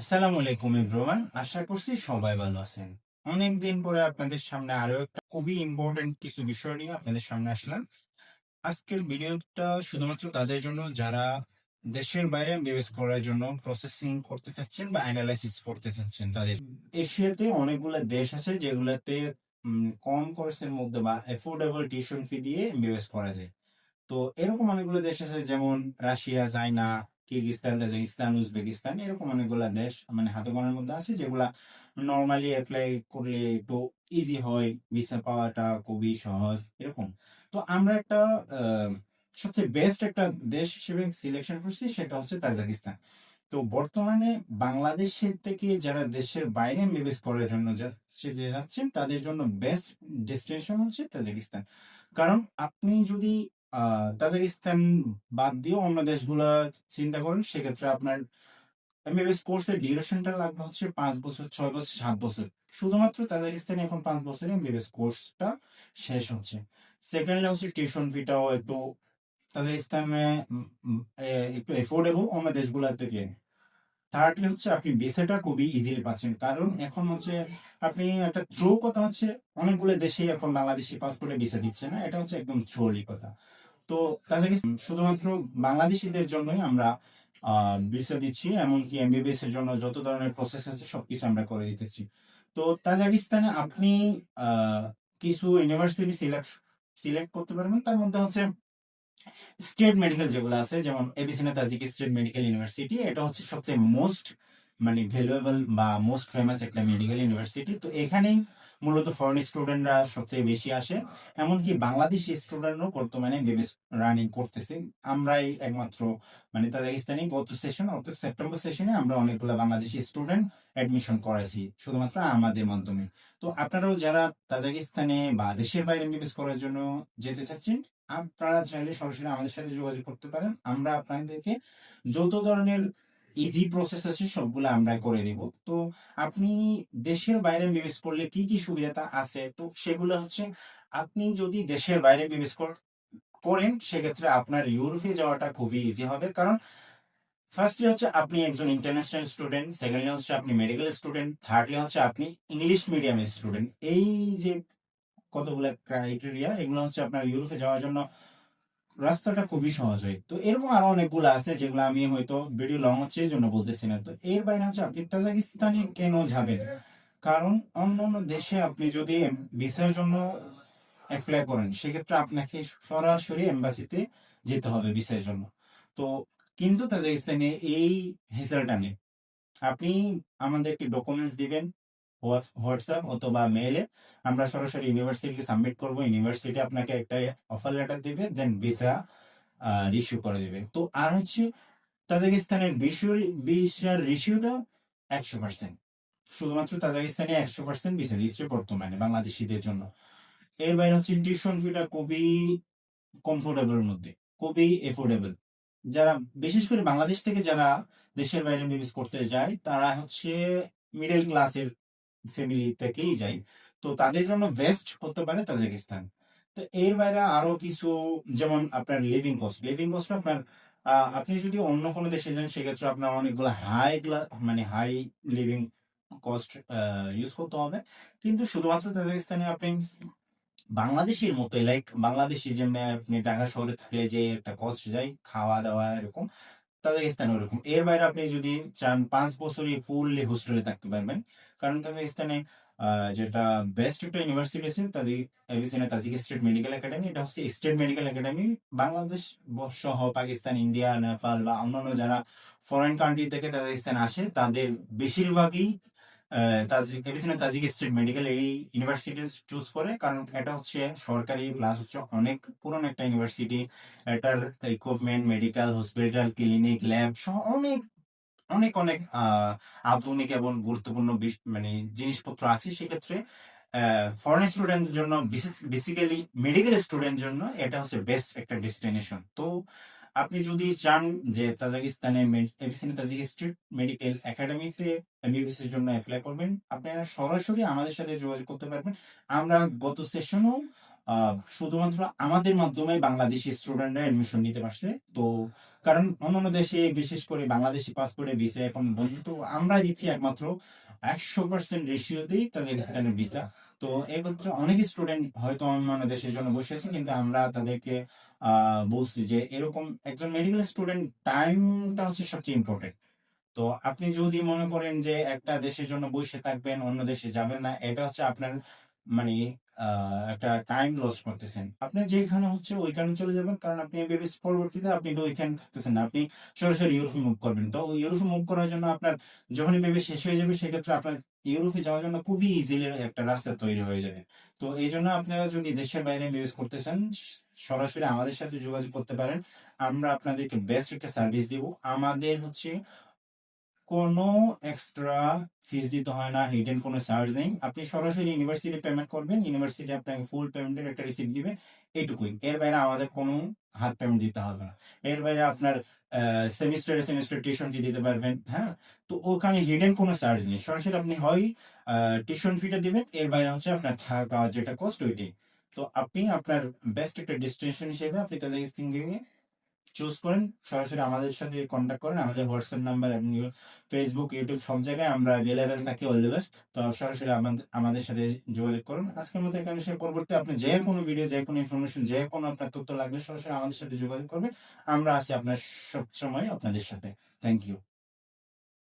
আসসালামু আলাইকুম এভরিওয়ান আশা করছি সবাই ভালো আছেন। অনেকদিন পরে আপনাদের সামনে আরও একটা খুবই ইম্পর্টেন্ট কিছু বিষয় নিয়ে আপনাদের সামনে আসলাম। আজকের ভিডিওটা শুধুমাত্র তাদের জন্য, যারা দেশের বাইরে এমবিবিএস করার জন্য প্রসেসিং করতে চাচ্ছেন বা অ্যানালাইসিস করতে চাচ্ছেন, তাদের। এশিয়াতে অনেকগুলো দেশ আছে যেগুলোতে কম কোর্সের মধ্যে বা অ্যাফোর্ডেবল টিউশন ফি দিয়ে এমবিবিএস করা যায়। তো এরকম অনেকগুলো দেশ আছে, যেমন Russia, China Kyrgyzstan Tajikistan, Uzbekistan, এরকম অনেকগুলা দেশ মানে হাতে গোনার মধ্যে আছে, যেগুলা নর্মালি অ্যাপ্লাই করলে একটু ইজি হয় ভিসা পাওয়াটা খুবই সহজ, এরকম। তো আমরা একটা সবচেয়ে বেস্ট একটা দেশ হিসেবে সিলেকশন করছি, সেটা হচ্ছে তাজিকিস্তান। তো বর্তমানে বাংলাদেশের থেকে যারা দেশের বাইরে এমবিবিএস করার জন্য যাচ্ছে যে যাচ্ছেন, তাদের জন্য বেস্ট ডেস্টিনেশন হচ্ছে তাজিকিস্তান। কারণ আপনি যদি তাজিকিস্তান বাদ দিয়ে অন্য দেশগুলা চিন্তা করেন, সেক্ষেত্রে আপনার এমবিবিএস কোর্সের ডিউরেশনটা লাগবে হচ্ছে পাঁচ বছর, ছয় বছর, সাত বছর। শুধুমাত্র তাজিকিস্তানে এখন পাঁচ বছরে এমবিবিএস কোর্সটা শেষ হচ্ছে। সেকেন্ডলি হচ্ছে টিউশন ফিটাও একটু তাজিকিস্তানে একটু এফোর্ডেবল অন্য দেশগুলোর থেকে। থার্ডলি হচ্ছে আপনি ভিসাটা খুবই ইজিলি পাচ্ছেন। কারণ এখন হচ্ছে আপনি একটা ট্রু কথা হচ্ছে, অনেকগুলো দেশে এখন বাংলাদেশি পাসপোর্টে ভিসা দিচ্ছে না, এটা হচ্ছে একদম ট্রুলি কথা। তো শুধুমাত্র বাংলাদেশিদের জন্যই আমরা ভিসা দিচ্ছি, এমনকি এমবিবিএস এর জন্য যত ধরনের প্রসেস আছে সবকিছু আমরা করে দিতেছি। তো তাজিকিস্তানে আপনি কিছু ইউনিভার্সিটি সিলেক্ট সিলেক্ট করতে পারবেন। তার মধ্যে হচ্ছে স্টেট মেডিকেল যেগুলো আছে, যেমন Avicenna Tajik state medical university এটা হচ্ছে সবচেয়ে মোস্ট মানে ভ্যালুয়েবল বা মোস্ট ফেমাস একটা মেডিকেল ইউনিভার্সিটি তো এখানেই মূলত ফরেন স্টুডেন্টরা সবচেয়ে বেশি আসে। এমনকি বাংলাদেশি স্টুডেন্টও বর্তমানে বিবেস রানিং করতেছে। আমরাই একমাত্র মানে তাজিকিস্তানি গত সেশন অর্থাৎ সেপ্টেম্বর সেশনে আমরা অনেকগুলো বাংলাদেশি স্টুডেন্ট অ্যাডমিশন করাইছি, শুধুমাত্র আমাদের মাধ্যমে। তো আপনারাও যারা তাজাকিস্তানে বা দেশের বাইরে এমবিবিএস করার জন্য যেতে চাচ্ছেন, আপনারা চাইলে সরাসরি আমাদের সাথে যোগাযোগ করতে পারেন। আমরা আপনাদেরকে যত ধরনের ইজি প্রসেস আছে, সবগুলো আমরা করে দিব তো আপনি দেশের বাইরে বিবেচ করলে কি কি সুবিধাটা আছে? তো সেগুলো হচ্ছে, আপনি যদি দেশের বাইরে বিবেচ করেন, সেক্ষেত্রে আপনার ইউরোপে যাওয়াটা খুবই ইজি হবে। কারণ ফার্স্টলি হচ্ছে আপনি একজন ইন্টারন্যাশনাল স্টুডেন্ট সেকেন্ডলি হচ্ছে আপনি মেডিকেল স্টুডেন্ট থার্ডলি হচ্ছে আপনি ইংলিশ মিডিয়ামের স্টুডেন্ট এই যে কতগুলো ক্রাইটেরিয়া এগুলো হচ্ছে আপনার ইউরোপে যাওয়ার জন্য রাস্তাটা খুবই সহজ হয়। তো এরকম আরও অনেকগুলো আছে যেগুলো আমি হয়তো ভিডিও লং হচ্ছে, এই জন্য বলতেছি না। তো এর বাইরে হচ্ছে আপনি তাজিকিস্তানে কেন যাবেন? কারণ অন্য অন্য দেশে আপনি যদি ভিসার জন্য অ্যাপ্লাই করেন, সেক্ষেত্রে আপনাকে সরাসরি এম্বাসিতে যেতে হবে ভিসার জন্য। তো কিন্তু তাজাকিস্তানে এই হেসালটা নেই। আপনি আমাদেরকে ডকুমেন্টস দিবেন হোয়াটসঅ্যাপ অথবা মেইলে আমরা সরাসরি ইউনিভার্সিটিকে সাবমিট করব। ইউনিভার্সিটি আপনাকে একটা অফার লেটার দিবে দেন ভিসা রিস্যু করে দিবে। তো আর হচ্ছে তাজিকিস্তানের বিশুর ভিসার একশো পার্সেন্ট শুধুমাত্র তাজিকিস্তানে একশো পার্সেন্ট ভিসা দিচ্ছে বর্তমানে বাংলাদেশিদের জন্য। এর বাইরে হচ্ছে টিউশন ফিটা খুবই কমফোর্টেবল মধ্যে, খুবই এফোর্ডেবল যারা, বিশেষ করে বাংলাদেশ থেকে যারা দেশের বাইরে বিজনেস করতে যায়, তারা হচ্ছে মিডল ক্লাসের ফ্যামিলি থেকেই যায় তো তাদের জন্য বেস্ট হতে পারে তাজিকিস্তান। তো এর বাইরে আরও কিছু, যেমন আপনার লিভিং কস্ট লিভিং কস্ট আপনার আপনি যদি অন্য কোনো দেশে যান, সেক্ষেত্রে আপনার অনেকগুলো হাই মানে হাই লিভিং কস্ট ইউজ করতে হবে। কিন্তু শুধুমাত্র তাজিকিস্তানে আপনি বাংলাদেশের মতোই লাইক বাংলাদেশি যেমন আপনি ঢাকা শহরে থাকলে যে একটা কষ্ট যায় খাওয়া দাওয়া এরকম তাজিকিস্তানে ওরকম। এর বাইরে আপনি যদি চান পাঁচ বছরই ফুললি হোস্টেলে থাকতে পারবেন। কারণ তাজিকিস্তানে যেটা বেস্ট একটা ইউনিভার্সিটি আছে Avicenna Tajik state medical academy এটা হচ্ছে স্টেট মেডিকেল একাডেমি বাংলাদেশ সহ পাকিস্তান, ইন্ডিয়া, নেপাল বা অন্যান্য যারা ফরেন কান্ট্রি থেকে তাজিকিস্তান আসে, তাদের বেশিরভাগই Tajik Avicenna Tajik state medical এই ইউনিভার্সিটি চুজ করে, কারণ এটা হচ্ছে সরকারি প্লাস হচ্ছে অনেক পুরনো একটা ইউনিভার্সিটি এটার equipment medical hospital clinic lab সহ অনেক অনেক অনেক আধুনিক এবং গুরুত্বপূর্ণ মানে জিনিসপত্র আছে। সেক্ষেত্রে ফরেন স্টুডেন্টের জন্য, বিশেষ বেসিক্যালি মেডিকেল স্টুডেন্টের জন্য এটা হচ্ছে বেস্ট একটা ডেস্টিনেশন তো আপনি যদি চান যে তাজিকিস্তানে এবিসিনে তাজিক স্ট্রিট মেডিকেল একাডেমিতে এমবিবিএস জন্য অ্যাপ্লাই করবেন, আপনারা সরাসরি আমাদের সাথে যোগাযোগ করতে পারবেন। আমরা গত সেশনেও শুধুমাত্র আমাদের মাধ্যমে বাংলাদেশি স্টুডেন্টরা এডমিশন নিতে পারছে। তো, কারণ অন্যান্য দেশে, বিশেষ করে বাংলাদেশি পাসপোর্টে ভিসা এখন বন্ধ, তো আমরা দিচ্ছি একমাত্র একশো পার্সেন্ট রেশিওতেই স্ট্যান্ডার্ড ভিসা তো এক্ষেত্রে অনেক স্টুডেন্ট হয়তো অন্যান্য দেশের জন্য বসে আছে কিন্তু আমরা তাদেরকে বলছি যে এরকম একজন মেডিকেল স্টুডেন্ট টাইমটা হচ্ছে সবচেয়ে ইম্পর্টেন্ট তো আপনি যদি মনে করেন যে একটা দেশের জন্য বসে থাকবেন, অন্য দেশে যাবেন না, এটা হচ্ছে আপনার মানে একটা টাইম লস করতেছেন। আপনি যেখানে হচ্ছে ওইখানে চলে যাবেন, কারণ আপনি ভেবে পরবর্তীতে আপনি তো ওইখানে থাকতেছেন না, আপনি সরাসরি ইউরোপে মুভ করবেন। তো ইউরোপে মুভ করার জন্য আপনার যখনই ভেবে শেষ হয়ে যাবে, সেক্ষেত্রে আপনার ইউরোপে যাওয়ার জন্য খুবই ইজিলি একটা রাস্তা তৈরি হয়ে যাবে। তো এই জন্য আপনারা যদি দেশের বাইরে বিবেচ করতেছেন সরাসরি আমাদের সাথে যোগাযোগ করতে পারেন। আমরা আপনাদেরকে বেস্ট একটা সার্ভিস দিব। আমাদের হচ্ছে কোনো এক্সট্রা ফিস দিতে হয় না হিডেন কোনো চার্জ নেই। আপনি সরাসরি ইউনিভার্সিটি পেমেন্ট করবেন। ইউনিভার্সিটি আপনাকে ফুল পেমেন্টের একটা রিসিপ্ট দিবে। এইটুকুই। এর বাইরে আমাদের কোনো হাত পেমেন্ট দিতে হবে না। এর বাইরে আপনার সেমিস্টারে সেমিস্টার টিউশন ফি দিতে পারবেন হ্যাঁ? তো ওখানে হিডেন কোনো চার্জ নেই। সরাসরি আপনি হয় টিউশন ফিটা দিবেন, এর বাইরে হচ্ছে আপনার থাকা, যেটা কস্ট ওইটাই। তো আপনি আপনার বেস্ট একটা ডেস্টিনেশন হিসেবে আপনি তাদের থেকে চুজ করেন। সরাসরি আমাদের সাথে কন্ট্যাক্ট করেন। আমাদের হোয়াটসঅ্যাপ নাম্বার ফেসবুক ইউটিউব সব জায়গায় আমরা অ্যাভেলেবেল থাকি অল দ্য বেস্ট তো সরাসরি আমাদের আমাদের সাথে যোগাযোগ করুন। আজকের মতো এখানে সে পরবর্তী আপনি যে কোনো ভিডিও যে কোনো ইনফরমেশন যে কোনো আপনার তথ্য লাগবে সরাসরি আমাদের সাথে যোগাযোগ করবেন। আমরা আছি আপনার সবসময় আপনাদের সাথে। Thank you